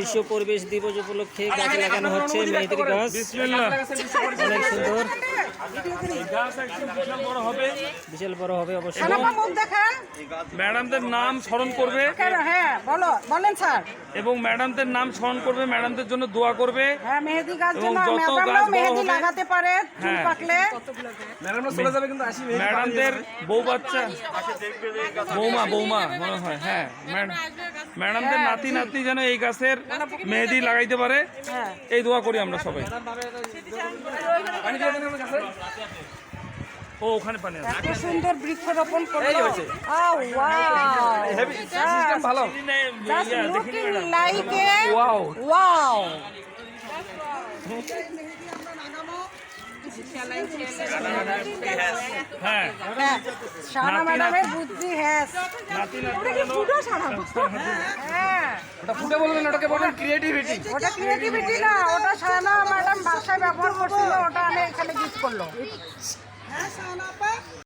বিশ্ব পরিবেশ দিবস উপলক্ষে গাছ লাগানো হচ্ছে মেহেদির গাছ। অনেক সুন্দর। বিশাল বড় হবে। বিশাল বড় হবে অবশ্যই। খানাপা মুখ দেখান ম্যাডামদের নাম স্মরণ করবে। হ্যাঁ বলো বলেন স্যার। এবং ম্যাডামদের নাম স্মরণ করবে ম্যাডামদের জন্য দোয়া করবে। হ্যাঁ মেহেদি গাছ এবং যেন ম্যাডামরাও মেহেদি লাগাতে পারে চুল হ্যাঁ। ম্যাডামদের বউ বাচ্চা বৌমা বৌমা মনে হয় হ্যাঁ ম্যাড- ম্যাডামদের নাতি নাতি যেন এই গাছের মেহেদি লাগাইতে পারে হ্যাঁ। এই দোয়া করি আমরা সবাই। ও ওখানে পানি আছে। এত সুন্দর বৃক্ষরোপণ করল। Ah wow. ভালো। Just looking like a wow wow শানা নাতি ম্যাডামের বুদ্ধি ওটা কি যেন- ফুটো শানা ওটা ফুটে বলবেন ওটাকে বলেন ক্রিয়েটিভিটি ওটা ক্রিয়েটিভিটি না ওটা শানা ম্যাডাম বাসায় ব্যবহার করছিল ওটা আমি এখানে গিফট করল। Nasaan na pa?